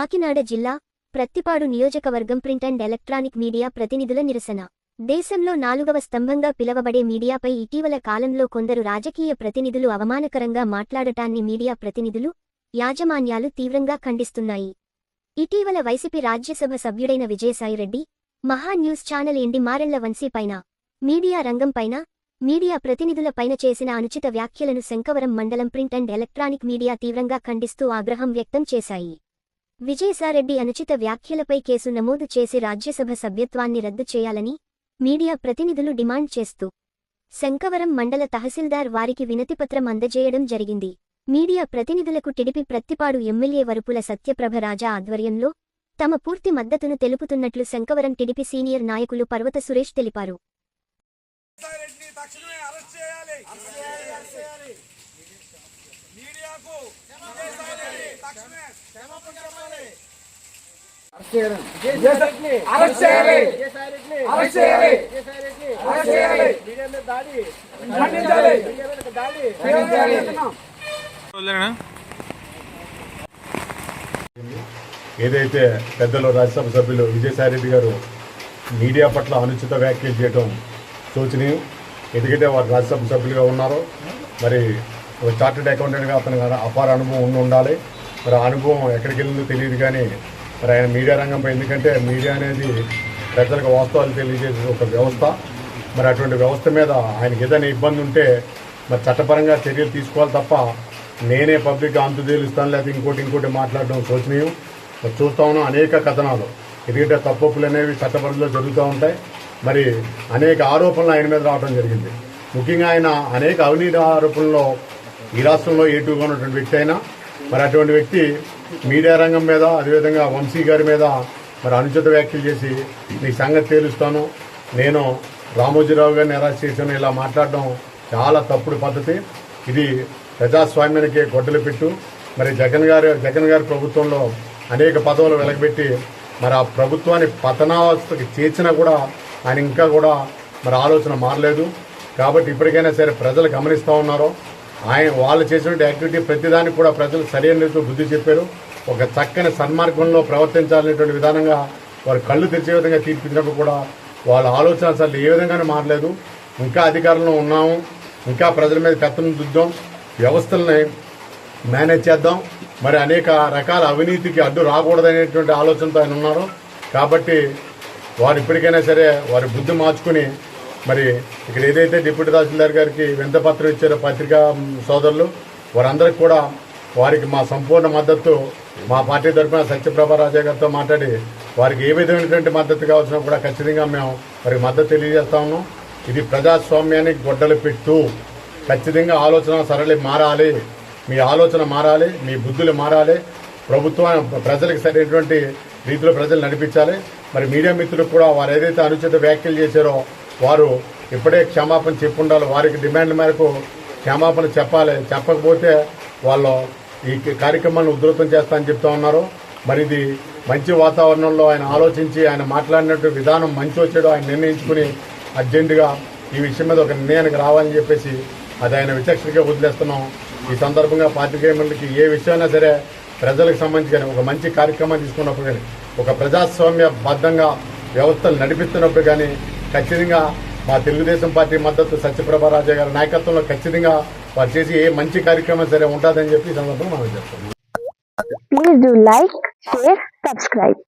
కాకినాడ జిల్లా ప్రత్తిపాడు నియోజకవర్గం print and electronic media ప్రతినిధుల నిరసన. దేశంలో నాలుగవ స్తంభంగా పిలవబడే మీడియాపై ఇటీవల కాలంలో కొందరు రాజకీయ ప్రతినిధులు అవమానకరంగా మాట్లాడటాన్ని మీడియా ప్రతినిధులు యాజమాన్యాలు తీవ్రంగా ఖండిస్తున్నాయి. ఇటీవల YCP Rajya Sabha సభ్యుడైన Vijayasai Reddy Maha news channel MD Marella వంశీపైన media రంగంపైన మీడియా ప్రతినిధులపైన చేసిన అనుచిత వ్యాఖ్యలను శంకవరం మండలం ప్రింట్ అండ్ ఎలక్ట్రానిక్ మీడియా తీవ్రంగా ఖండిస్తూ ఆగ్రహం వ్యక్తం చేశాయి. విజయసారెడ్డి అనుచిత వ్యాఖ్యలపై కేసు నమోదు చేసి రాజ్యసభ సభ్యత్వాన్ని రద్దు చేయాలని మీడియా ప్రతినిధులు డిమాండ్ చేస్తూ శంకవరం మండల తహసీల్దార్ వారికి వినతిపత్రం అందజేయడం జరిగింది. మీడియా ప్రతినిధులకు టిడిపి ప్రత్తిపాడు ఎమ్మెల్యే వరుపుల సత్యప్రభ రాజా ఆధ్వర్యంలో తమ పూర్తి మద్దతును తెలుపుతున్నట్లు శంకవరం టిడిపి సీనియర్ నాయకులు పర్వత సురేష్ తెలిపారు. రెడ్డిని తక్షణమే అరెస్ట్ చేయాలి మీడియాకు విజయసాయిరెడ్డి తక్షణమే క్షమాపణ చెప్పాలి అరెస్ట్ చేయాలి అరెస్ట్ చేయాలి అరెస్ట్ చేయాలి ఖండించాలి. ఖండించాలి. ఏదైతే పెద్దలు రాజ్యసభ సభ్యులు విజయసాయిరెడ్డి గారు మీడియా పట్ల అనుచిత వ్యాఖ్యలు చేయడం శోచనీయం ఎందుకంటే వారు రాజ్యసభ సభ్యులుగా ఉన్నారు. మరి ఒక చార్టెడ్ అకౌంటెంట్గా అతను అపార అనుభవం ఉండి ఉండాలి. మరి అనుభవం ఎక్కడికి వెళ్ళిందో తెలియదు కానీ మరి ఆయన మీడియా రంగంపై ఎందుకంటే మీడియా అనేది ప్రజలకు వాస్తవాలు తెలియజేసే ఒక వ్యవస్థ. మరి అటువంటి వ్యవస్థ మీద ఆయనకి ఏదైనా ఇబ్బంది ఉంటే మరి చట్టపరంగా చర్యలు తీసుకోవాలి తప్ప నేనే పబ్లిక్ అంతు తేలుస్తాను లేకపోతే ఇంకోటి ఇంకోటి మాట్లాడడం శోచనీయం. మరి చూస్తా ఉన్నాం అనేక కథనాలు. ఎందుకంటే తప్పులు అనేవి చట్టపరిధిలో జరుగుతూ ఉంటాయి. మరి అనేక ఆరోపణలు ఆయన మీద రావడం జరిగింది. ముఖ్యంగా ఆయన అనేక అవినీతి ఆరోపణల్లో ఈ రాష్ట్రంలో ఏటుగా ఉన్నటువంటి వ్యక్తి అయినా మరి అటువంటి వ్యక్తి మీడియా రంగం మీద అదేవిధంగా వంశీ గారి మీద మరి అనుచిత వ్యాఖ్యలు చేసి నీ సంగతి తేలుస్తాను. నేను రామోజీరావు గారిని అరెస్ట్ చేశాను. ఇలా మాట్లాడడం చాలా తప్పుడు పద్ధతి. ఇది ప్రజాస్వామ్యానికి గొడ్డలు పెట్టు. మరి జగన్ గారు జగన్ గారి ప్రభుత్వంలో అనేక పదవులు వెలగబెట్టి మరి ఆ ప్రభుత్వాన్ని పతనావస్థకి చేర్చినా కూడా ఆయన ఇంకా కూడా మరి ఆలోచన మారలేదు. కాబట్టి ఇప్పటికైనా సరే ప్రజలు గమనిస్తూ ఉన్నారు ఆయన వాళ్ళు చేసినటువంటి యాక్టివిటీ ప్రతిదానికి కూడా ప్రజలు సరైన రీతిలో బుద్ధి చెప్పారు. ఒక చక్కని సన్మార్గంలో ప్రవర్తించాలనేటువంటి విధానంగా వారు కళ్ళు తెరిచే విధంగా తీర్పించినప్పుడు కూడా వాళ్ళ ఆలోచన అసలు ఏ విధంగానే మారలేదు. ఇంకా అధికారంలో ఉన్నాము. ఇంకా ప్రజల మీద పెత్తనం దుద్దాం. వ్యవస్థల్ని మేనేజ్ చేద్దాం. మరి అనేక రకాల అవినీతికి అడ్డు రాకూడదనేటువంటి ఆలోచనతో ఆయన ఉన్నారు. కాబట్టి వారు ఇప్పటికైనా సరే వారి బుద్ధి మార్చుకుని మరి ఇక్కడ ఏదైతే డిప్యూటీ తహసీల్దార్ గారికి వింతపత్రం ఇచ్చారో పత్రికా సోదరులు వారందరికి కూడా వారికి మా సంపూర్ణ మద్దతు మా పార్టీ తరఫున సత్యప్రభా రాజా గారితో మాట్లాడి వారికి ఏ విధమైనటువంటి మద్దతు కావాల్సినా కూడా ఖచ్చితంగా మేము వారికి మద్దతు తెలియజేస్తా ఉన్నాం. ఇది ప్రజాస్వామ్యానికి గొడ్డలు పెట్టు ఖచ్చితంగా ఆలోచన సరళి మారాలి మీ ఆలోచన మారాలి మీ బుద్ధులు మారాలి ప్రభుత్వం ప్రజలకు సరైనటువంటి రీతిలో ప్రజలు నడిపించాలి. మరి మీడియా మిత్రులకు కూడా వారు ఏదైతే అనుచిత వ్యాఖ్యలు చేశారో వారు ఇప్పుడే క్షమాపణ చెప్పుండాలి. వారికి డిమాండ్ మేరకు క్షమాపణ చెప్పాలి. చెప్పకపోతే వాళ్ళు ఈ కార్యక్రమాన్ని ఉధృతం చేస్తామని చెప్తా ఉన్నారు. మరి ఇది మంచి వాతావరణంలో ఆయన ఆలోచించి ఆయన మాట్లాడినట్టు విధానం మంచి వచ్చాడో ఆయన నిర్ణయించుకుని అర్జెంటుగా ఈ విషయం మీద ఒక నిర్ణయానికి రావాలని చెప్పేసి అది ఆయన విచక్షణగా వదిలేస్తున్నాం. ఈ సందర్భంగా పాత్రికేయులకి ఏ విషయమైనా సరే ప్రజలకు సంబంధించి కానీ ఒక మంచి కార్యక్రమాన్ని తీసుకున్నప్పుడు కానీ ఒక ప్రజాస్వామ్య బద్ధంగా వ్యవస్థలు నడిపిస్తున్నప్పుడు కానీ ఖచ్చితంగా మా తెలుగుదేశం పార్టీ మద్దతు సత్యప్రభ రాజా గారి నాయకత్వంలో ఖచ్చితంగా వారు చేసి ఏ మంచి కార్యక్రమం సరే ఉంటుందని చెప్పి ఈ సందర్భంగా మనం చెప్తాం please do like share subscribe